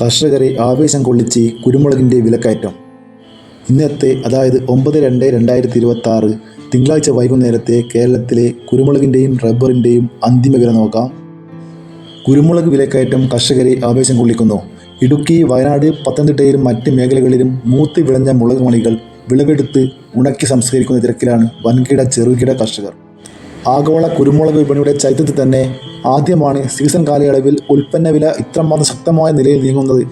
കർഷകരെ ആവേശം കൊള്ളിച്ച് കുരുമുളകിന്റെ വിലക്കയറ്റം. ഇന്നത്തെ അതായത് ഒമ്പത് രണ്ട് രണ്ടായിരത്തി ഇരുപത്തി ആറ് തിങ്കളാഴ്ച വൈകുന്നേരത്തെ കേരളത്തിലെ കുരുമുളകിന്റെയും റബ്ബറിന്റെയും അന്തിമ വില നോക്കാം. കുരുമുളക് വിലക്കയറ്റം കർഷകരെ ആവേശം കൊള്ളിക്കുന്നു. ഇടുക്കി വയനാട് പത്തനംതിട്ടയിലും മറ്റ് മേഖലകളിലും മൂത്ത് വിളഞ്ഞ മുളക് മണികൾ വിളവെടുത്ത് ഉണക്കി സംസ്കരിക്കുന്ന തിരക്കിലാണ് വൻകിട ചെറുകിട കർഷകർ. ആഗോള കുരുമുളക് വിപണിയുടെ ചരിത്രത്തിൽ തന്നെ ആദ്യമാണ് സീസൺ കാലയളവിൽ ഉൽപ്പന്ന വില ഇത്രമാത്രം ശക്തമായ നിലയിൽ നീങ്ങുന്നത്.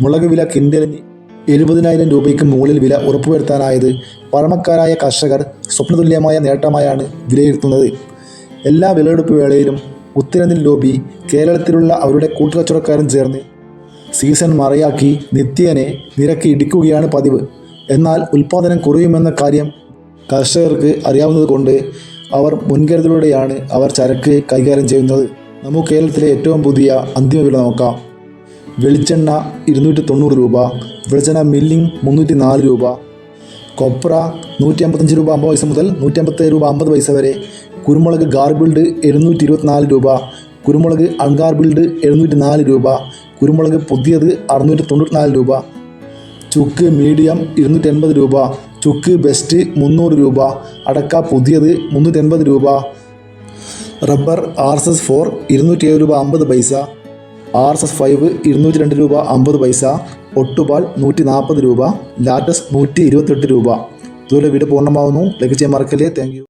മുളക് വില കിൻഡലിന് എഴുപതിനായിരം രൂപയ്ക്ക് മുകളിൽ വില ഉറപ്പുവരുത്താനായത് പഴമക്കാരായ കർഷകർ സ്വപ്നതുല്യമായ നേട്ടമായാണ് വിലയിരുത്തുന്നത്. എല്ലാ വിളവെടുപ്പ് വേളയിലും ഉത്തരേന്ത്യൻ ലോബി കേരളത്തിലുള്ള അവരുടെ കൂട്ടുകച്ചവടക്കാരും ചേർന്ന് സീസൺ മറയാക്കി നിത്യേനെ നിരക്ക് ഇടിക്കുകയാണ് പതിവ്. എന്നാൽ ഉൽപ്പാദനം കുറയുമെന്ന കാര്യം കർഷകർക്ക് അറിയാവുന്നതുകൊണ്ട് അവർ മുൻകരുതലോടെയാണ് അവർ ചരക്ക് കൈകാര്യം ചെയ്യുന്നത്. നമുക്ക് കേരളത്തിലെ ഏറ്റവും പുതിയ അന്തിമ വില നോക്കാം. വെളിച്ചെണ്ണ ഇരുന്നൂറ്റി തൊണ്ണൂറ് രൂപ വെളിച്ചെണ്ണ മില്ലിംഗ് മുന്നൂറ്റി നാല് രൂപ കൊപ്ര നൂറ്റി അമ്പത്തഞ്ച് രൂപ അമ്പത് പൈസ മുതൽ നൂറ്റി അമ്പത്തേഴ് രൂപ അമ്പത് പൈസ വരെ കുരുമുളക് ഗാർബിൾഡ് എഴുന്നൂറ്റി ഇരുപത്തിനാല് രൂപ കുരുമുളക് അൺഗാർബിൾഡ് എഴുന്നൂറ്റി നാല് രൂപ കുരുമുളക് പുതിയത് അറുന്നൂറ്റി തൊണ്ണൂറ്റിനാല് രൂപ ചുക്ക് മീഡിയം ഇരുന്നൂറ്റി എൺപത് രൂപ ചുക്ക് ബെസ്റ്റ് മുന്നൂറ് രൂപ അടക്ക പുതിയത് മുന്നൂറ്റി എൺപത് രൂപ. Rubber R S S four ഇരുന്നൂറ്റി ഏഴ് രൂപ അമ്പത് പൈസ. ആർ എസ് എസ് ഫൈവ് ഇരുന്നൂറ്റി രണ്ട് രൂപ അമ്പത് പൈസ. ഒട്ടുപാൽ നൂറ്റി നാൽപ്പത് രൂപ. ലാറ്റസ് നൂറ്റി ഇരുപത്തെട്ട് രൂപ. ഇതുപോലെ വീട് പൂർണമാവുന്നു. ലഭിച്ച മറക്കല്ലേ? താങ്ക്